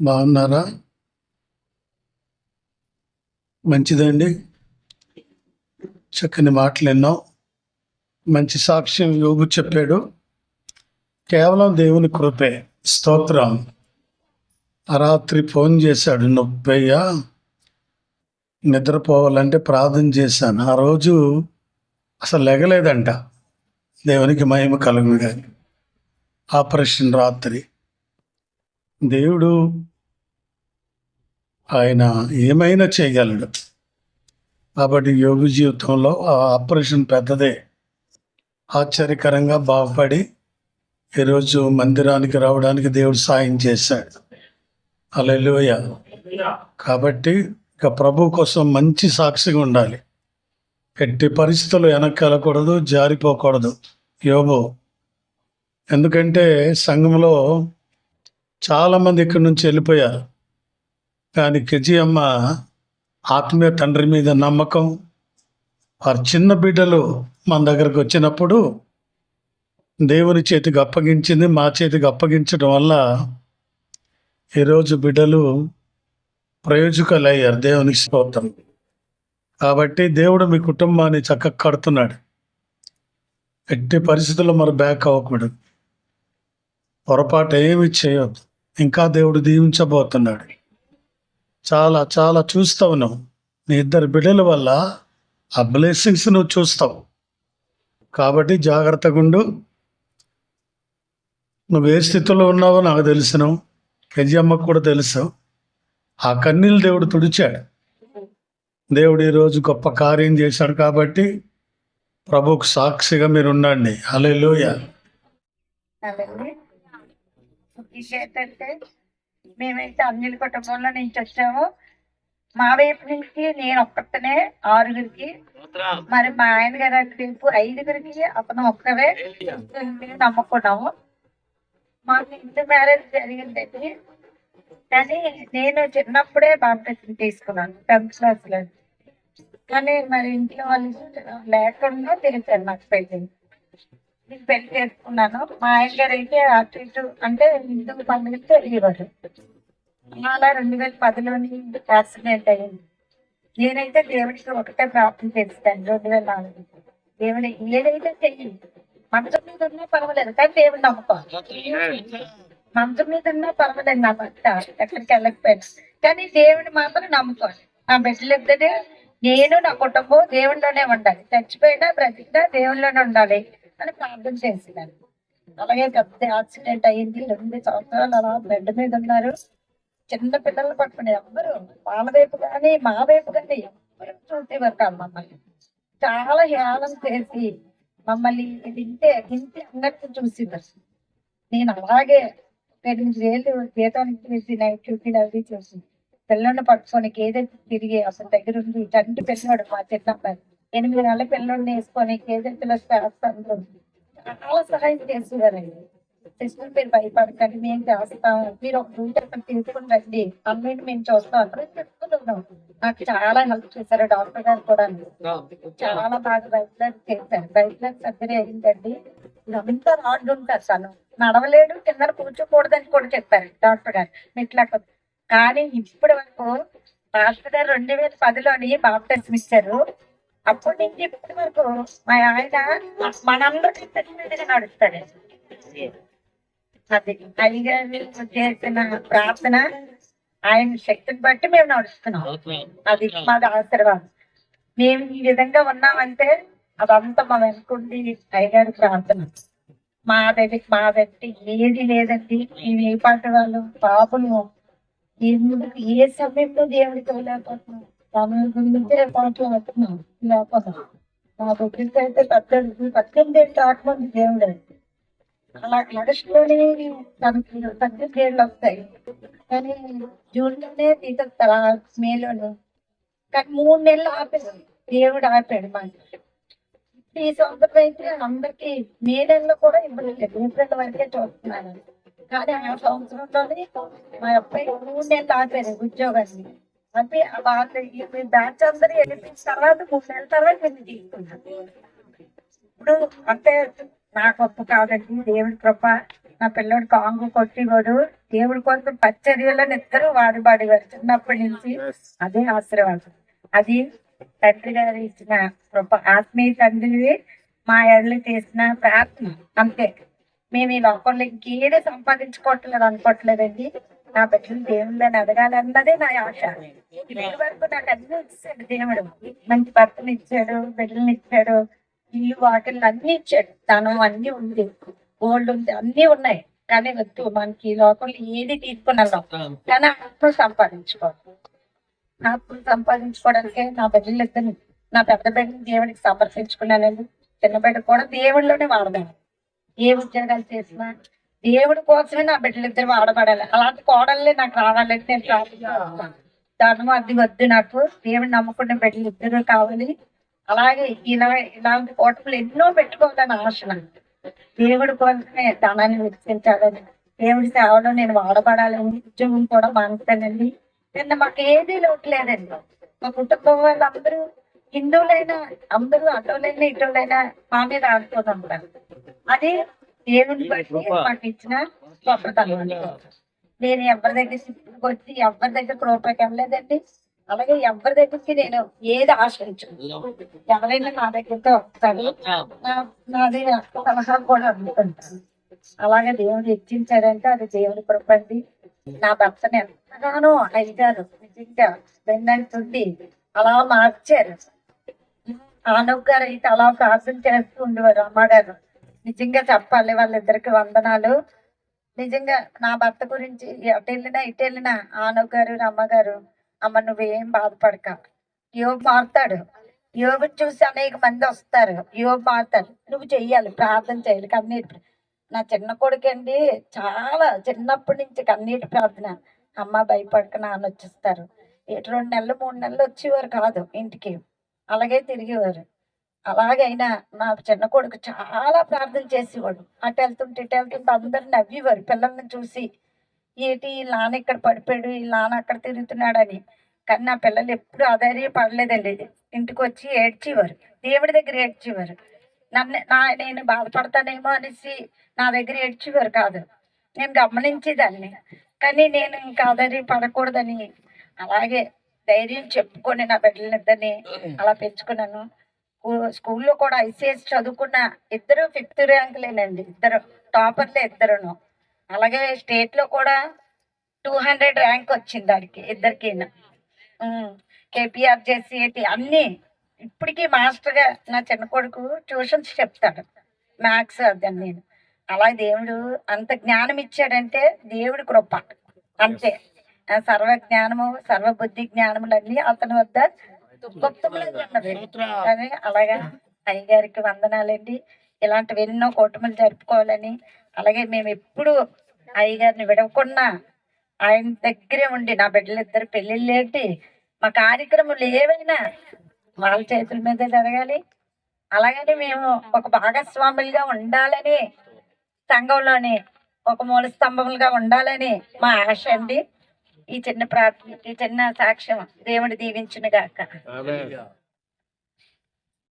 బాగున్నారా? మంచిదండి. చక్కని మాటలు ఎన్నో. మంచి సాక్ష్యం యోగు చెప్పాడు. కేవలం దేవుని కృపే. స్తోత్రం. ఆ రాత్రి ఫోన్ చేశాడు నొప్పయ్యా నిద్రపోవాలంటే ప్రార్థన చేశాను. ఆ రోజు అసలు లెగలేదంట. దేవునికి మహిమ కలుగుగా ఆపరేషన్ రాత్రి. దేవుడు ఆయన ఏమైనా చేయగలడు. కాబట్టి యోగి జీవితంలో ఆ ఆపరేషన్ పెద్దదే. ఆశ్చర్యకరంగా బాగుపడి ఈరోజు మందిరానికి రావడానికి దేవుడు సాయం చేశాడు. అలెలుయ కాబట్టి ఇక ప్రభు కోసం మంచి సాక్షిగా ఉండాలి. ఎట్టి పరిస్థితులు వెనక్కి జారిపోకూడదు. యోబు ఎందుకంటే సంఘంలో చాలామంది ఇక్కడి నుంచి వెళ్ళిపోయారు. కానీ కెజియమ్మ ఆత్మీయ తండ్రి మీద నమ్మకం వారి చిన్న బిడ్డలు మన దగ్గరకు వచ్చినప్పుడు దేవుని చేతికి అప్పగించింది మా చేతికి అప్పగించడం వల్ల ఈరోజు బిడ్డలు ప్రయోజకులు అయ్యారు దేవునికి స్తోత్రం. కాబట్టి దేవుడు మీ కుటుంబాన్ని చక్కగా కడుతున్నాడు. ఎట్టి పరిస్థితుల్లో మరి బ్యాక్ అవ్వకూడదు. పొరపాటు ఏమి చేయొద్దు. ఇంకా దేవుడు దీవించబోతున్నాడు. చాలా చాలా చూస్తావు నువ్వు నీ ఇద్దరు బిడ్డల వల్ల ఆ బ్లెస్సింగ్స్ నువ్వు చూస్తావు. కాబట్టి జాగ్రత్తగా ఉండు. నువ్వు ఏ స్థితిలో ఉన్నావో నాకు తెలుసును. అమ్మకు కూడా తెలుసు. ఆ కన్నీళ్ళు దేవుడు తుడిచాడు. దేవుడు ఈరోజు గొప్ప కార్యం చేశాడు కాబట్టి ప్రభుకు సాక్షిగా మీరు ఉండండి. హల్లెలూయా. లోయ ఇది ఏంటంటే మేమైతే అన్యుల కుటుంబంలో నుంచి వచ్చాము. మా వైపు నుంచి నేను ఒక్కతనే ఆరుగురికి. మరి మా ఆయన గారు వైపు ఐదుగురికి అతను ఒక్కరే. నమ్ముకున్నాము. మాకు ఇంటి మ్యారేజ్ జరిగిందండి. కానీ నేను చిన్నప్పుడే బాప్టిజం తీసుకున్నాను టెన్త్ క్లాస్లో కానీ మరి ఇంట్లో వాళ్ళు లేకుండా తెలిసాను నాకు పెళ్ళి. నేను పెళ్ళి చేసుకున్నాను. మా ఆయన గారు అయితే అటు ఇటు అంటే హిందూ పండుగకి తెలియవారు అలా రెండు వేల పదిలోని యాక్సిడెంట్ అయ్యింది నేనైతే దేవుడికి ఒకటే ప్రార్థన చేస్తాను. రెండు వేల నాలుగు. దేవుడి ఏదైతే చెయ్యి మంచం మీద ఉన్నా పర్వాలేదు కానీ దేవుడు నమ్ముకోవాలి మంచం మీద ఉన్నా పర్వాలేదు నా భర్త ఎక్కడికి వెళ్ళకపోయినా. కానీ దేవుడిని మాత్రం నమ్ముకోవాలి నా బిడ్డలిద్దరే నేను నా కుటుంబం దేవుడిలోనే ఉండాలి. చచ్చిపోయినా బ్రతికినా దేవుడిలోనే ఉండాలి. అని ప్రార్థన చేసినారు అలాగే పెద్ద యాక్సిడెంట్ అయింది రెండు సంవత్సరాలు అలా బెడ్ మీద ఉన్నారు. చిన్న పిల్లలు పట్టుకుని ఎవ్వరు వాళ్ళ వైపు కానీ మా వైపు కానీ ఎవ్వరు చూసేవారు కాదు మమ్మల్ని చాలా హేళన చేసి మమ్మల్ని తింటే తింటే అందరికీ చూసేవారు నేను అలాగే ఎనిమిది ఏళ్ళు జీతానికి వేసి నైట్ డ్యూటీలు అవి చూసి పిల్లల్ని పట్టుకొని ఏదైతే తిరిగి అసలు దగ్గర ఉంది తండ్రి పిల్లవాడు మా చిన్నబ్బాయి ఎనిమిది నెలల పిల్లల్ని వేసుకొని ఏదైతే చేస్తాను చాలా సహాయం చేస్తున్నారండి సిస్టర్ మీరు భయపడకండి మేము చేస్తాం. మీరు ఒక రూట్ అక్కడ తీసుకుని రండి. అమ్మేంటి మేము చూస్తాం. అక్కడ చెప్తున్నాం. నాకు చాలా హెల్ప్ చేశారు డాక్టర్ గారు కూడా. చాలా బాగా బయట చేశారు. బయట సర్జరీ అయిందండి. ఇదంతా రాడ్ ఉంటారు తను. నడవలేడు కింద కూర్చోకూడదని కూడా చెప్పారు డాక్టర్ గారు. మెట్ల కానీ ఇప్పటి వరకు డాక్టర్ గారు రెండు వేల పదిలోని బాప్టిజం ఇచ్చారు. అప్పటి నుంచి ఇప్పటి వరకు మా ఆయన మనందరికీ తెలియదుగా నడుస్తాడు. అది అయ్యగారు చేసిన ప్రార్థన ఆయన శక్తిని బట్టి మేము నడుస్తున్నాం. అది మాది ఆశీర్వాదం. మేము ఈ విధంగా ఉన్నామంటే అదంతా మా వెనుకుండి అయ్యగారి ప్రార్థన. మా దగ్గర మా దగ్గర ఏది లేదండి. మేము ఏ పాట వాళ్ళు పాపలు ఎందుకు ఏ సమయంలో దేవుడితో లేకపోతున్నాం తమిళ గురించే పాటలు అవుతున్నాం లేకపోతే మా దగ్గరికి అయితే పద్దెనిమిది పద్దెనిమిది ఏళ్ళు ఆత్మంది దేవుడు అలా నడుచుకొని తనకి పద్దెనిమిది ఏళ్ళు వస్తాయి కానీ జూన్లోనే ఆ మేలోనే కానీ మూడు నెలలు ఆపాడు దేవుడు ఆపాడు మాకు ఈ సంవత్సరం అయితే అందరికి మే నెలలో కూడా ఇబ్బంది లేదు ఏప్రిల్ వరకే చూస్తున్నాను కానీ ఆ సంవత్సరంలోనే మా అబ్బాయి మూడు నెలలు ఆపారు ఉద్యోగాన్ని. అంటే వాళ్ళు ఈ బ్యాచ్ అందరూ వెళ్ళిపోయిన తర్వాత మూడు నెలల తర్వాత నేను తీసుకున్నాను. ఇప్పుడు అంటే నా గొప్ప కాదండి దేవుడి కృప నా పిల్లోడు కాంగు కొట్టివాడు దేవుడి కోసం పచ్చర్యలో నిద్దరు వాడి వాడేవారు చిన్నప్పటి నుంచి అదే ఆశీర్వాదం. అది తండ్రి గారు ఇచ్చిన కృప ఆత్మీయ తండ్రి మా ఎడలు చేసిన ప్రార్థన. అంతే. మేము ఈ లోకంలో ఇంకేదే సంపాదించుకోవట్లేదు అనుకోవట్లేదండి. నా బిడ్డలు దేవుళ్ళని ఎదగాలన్నదే నా ఆశ. ఇప్పటి వరకు నాకు అన్ని ఇచ్చాడు దేవుడు. మంచి భర్తను ఇచ్చాడు బిడ్డలను ఇచ్చాడు ఇల్లు వాకిళ్ళు అన్ని ఇచ్చాడు. ధనం అన్ని ఉంది. గోల్డ్ ఉంది. అన్ని ఉన్నాయి. కానీ వద్దు. మనకి ఈ లోకంలో ఏది తీసుకుని కానీ ఆత్మ సంపాదించుకోవాలి. ఆత్మ సంపాదించుకోవడానికి నా బిడ్డలు ఇద్దరు నా పెద్ద బిడ్డని దేవుడికి సమర్పించుకున్నానండి. చిన్న బిడ్డ కూడా దేవుడిలోనే వాడదాను ఏ ఉద్యోగాలు చేసినా దేవుడి కోసమే నా బిడ్డలు ఇద్దరు వాడబడాలి. అలాంటి కోడళ్ళే నాకు రావాలంటే నేను ప్రార్థిస్తాను. ధనం అది వద్దు నాకు. దేవుడు నమ్ముకున్న బిడ్డలు ఇద్దరు కావాలి. అలాగే ఇలా ఇలాంటి కోటములు ఎన్నో పెట్టుకోవాలని ఆశ నాకు. దేవుడి కోసమే ధనాన్ని వెచ్చించాలని దేవుడి సేవలో నేను వాడబడాలని ఉద్యోగం కూడా మానుతానండి నిన్న మాకు ఏదీ లోటు లేదండి. మా కుటుంబం వాళ్ళందరూ హిందువులైనా అందరూ అటోలైనా ఇటోలైనా మా మీద ఆడుతూ ఉంటారు అది దేవుని బట్టి ఇచ్చిన గొప్పతనం అండి. నేను ఎవరి దగ్గర వచ్చి ఎవరి దగ్గర రూపాయికి వెళ్ళలేదండి అలాగే ఎవరి దగ్గరికి నేను ఏది ఆశ్రయించను ఎవరైనా నా దగ్గరతో వస్తారు. నా- నాది సలహా కూడా అందుకుంటాను అలాగే దేవుడు హెచ్చించాడంటే అది దేవుడి కృప అండి. నా భర్తను ఎంతగానో అయ్యారు నిజంగా వెన్నంటుండి అలా మార్చారు. ఆనవ్ గారు అయితే అలా ప్రార్థన చేస్తూ ఉండేవారు అమ్మగారు. నిజంగా చెప్పాలి వాళ్ళిద్దరికి వందనాలు. నిజంగా నా భర్త గురించి అటు వెళ్ళినా ఇటు వెళ్ళినా ఆనవ్ గారు అమ్మగారు అమ్మ నువ్వేం బాధపడక. యోగు మారుతాడు. యోగు చూసి అనేక మంది వస్తారు. యోగు మారుతారు. నువ్వు చెయ్యాలి ప్రార్థన చేయాలి కన్నీటి నా చిన్న కొడుకు అండి చాలా చిన్నప్పటి నుంచి కన్నీటి ప్రార్థన. అమ్మ భయపడక నాన్న వచ్చిస్తారు. రెండు నెలలు మూడు నెలలు వచ్చేవారు కాదు ఇంటికి. అలాగే తిరిగేవారు. అలాగైనా నా చిన్న కొడుకు చాలా ప్రార్థన చేసేవాడు. అటు వెళ్తుంటే ఇటు వెళ్తుంటే అందరు నవ్వేవారు. పిల్లల్ని చూసి ఏంటి ఈ నాన్న ఇక్కడ పడిపోయాడు? ఈ నాన్న అక్కడ తిరుగుతున్నాడని. కానీ నా పిల్లలు ఎప్పుడు ఆధార్య పడలేదండి ఇంటికి వచ్చి ఏడ్చేవారు. దేవుడి దగ్గర ఏడ్చేవారు. నన్ను నా నేను బాధపడతానేమో అనేసి నా దగ్గర ఏడ్చేవారు కాదు. నేను గమనించేదాన్ని. కానీ నేను ఇంకా ఆధార్య పడకూడదని అలాగే ధైర్యం చెప్పుకొని నా బిడ్డలిద్దరిని అలా పెంచుకున్నాను. స్కూల్లో కూడా ఐసీఎస్ చదువుకున్న ఇద్దరు ఫిఫ్త్ ర్యాంకులేనండి. ఇద్దరు టాపర్లే ఇద్దరును. అలాగే స్టేట్లో కూడా టూ హండ్రెడ్ ర్యాంక్ వచ్చింది దానికి ఇద్దరికి కేపీఆర్ జెసిఏటి అన్ని ఇప్పటికీ మాస్టర్గా నా చిన్న కొడుకు ట్యూషన్స్ చెప్తాడు మ్యాథ్స్ అదని నేను. అలా దేవుడు అంత జ్ఞానం ఇచ్చాడంటే దేవుడి కృప. అంతే. సర్వ జ్ఞానము సర్వ బుద్ధి జ్ఞానములన్నీ అతని వద్ద కానీ అలాగా. అయ్యగారికి వందనాలండి. ఇలాంటివి ఎన్నో కూటములు జరుపుకోవాలని. అలాగే మేము ఎప్పుడు అయ్యగారిని విడవకుండా ఆయన దగ్గరే ఉండి నా బిడ్డలిద్దరు పెళ్ళిళ్ళు ఏంటి మా కార్యక్రమాలు ఏవైనా వాళ్ళ చేతుల మీద జరగాలి. అలాగని మేము ఒక భాగస్వాములుగా ఉండాలని సంఘంలోని ఒక మూల స్తంభములుగా ఉండాలని మా ఆశ అండి. ఈ చిన్న ప్రార్థన ఈ చిన్న సాక్ష్యం దేవుడు దీవించునుగాక.